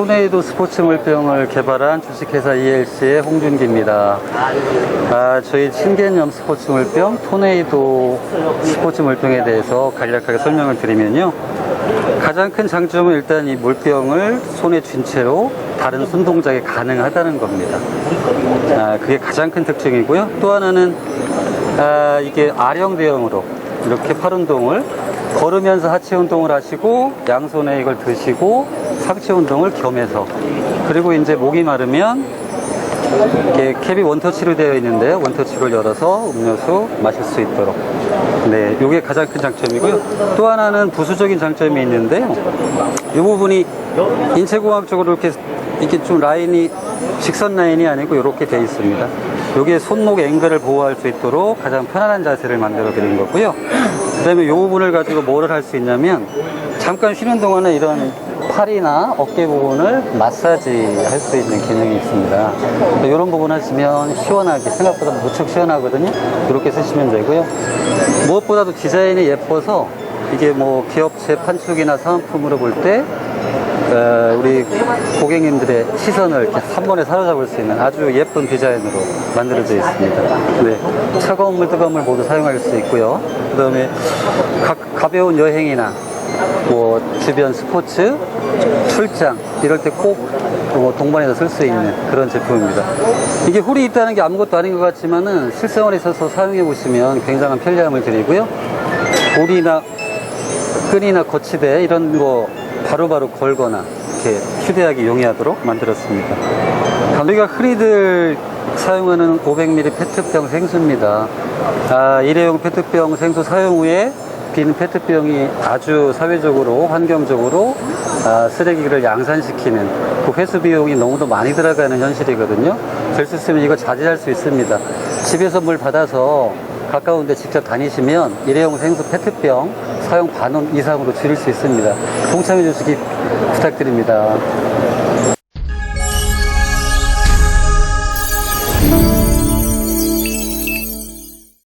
토네이도 스포츠 물병을 개발한 주식회사 ELC의 홍준기입니다. 아, 저희 신개념 스포츠 물병 토네이도 스포츠 물병에 대해서 간략하게 설명을 드리면요. 가장 큰 장점은 일단 이 물병을 손에 쥔 채로 다른 손 동작이 가능하다는 겁니다. 아, 그게 가장 큰 특징이고요. 또 하나는 아, 이게 아령 대형으로 이렇게 팔 운동을 걸으면서 하체 운동을 하시고 양손에 이걸 드시고 상체 운동을 겸해서 그리고 이제 목이 마르면 이렇게 캡이 원터치로 되어 있는데 원터치를 열어서 음료수 마실 수 있도록 네, 이게 가장 큰 장점이고요. 또 하나는 부수적인 장점이 있는데요. 이 부분이 인체공학적으로 이렇게 이렇게 좀 라인이 직선 라인이 아니고 이렇게 되어 있습니다. 이게 손목 앵글을 보호할 수 있도록 가장 편안한 자세를 만들어 드린 거고요. 그 다음에 이 부분을 가지고 뭐를 할 수 있냐면 잠깐 쉬는 동안에 이런 팔이나 어깨 부분을 마사지 할 수 있는 기능이 있습니다. 이런 부분 하시면 시원하게 생각보다 무척 시원하거든요. 이렇게 쓰시면 되고요. 무엇보다도 디자인이 예뻐서 이게 뭐 기업체 판촉이나 사은품으로 볼때 어, 우리 고객님들의 시선을 이렇게 한 번에 사로잡을 수 있는 아주 예쁜 디자인으로 만들어져 있습니다. 네. 차가운 물, 뜨거운 물 모두 사용할 수 있고요. 그 다음에 가벼운 여행이나 뭐 주변 스포츠, 출장 이럴 때 꼭 뭐 동반해서 쓸 수 있는 그런 제품입니다. 이게 홀이 있다는 게 아무것도 아닌 것 같지만은 실생활에 있어서 사용해 보시면 굉장한 편리함을 드리고요. 볼이나 끈이나 거치대 이런 거 바로바로 걸거나 이렇게 휴대하기 용이하도록 만들었습니다. 우리가 흔히들 사용하는 500ml 페트병 생수입니다. 아, 일회용 페트병 생수 사용 후에 빈 페트병이 아주 사회적으로 환경적으로 아, 쓰레기를 양산시키는 그 회수 비용이 너무도 많이 들어가는 현실이거든요. 될 수 있으면 이거 자제할 수 있습니다. 집에서 물 받아서 가까운 데 직접 다니시면 일회용 생수 페트병 사용 반원 이상으로 줄일 수 있습니다. 동참해 주시기 부탁드립니다.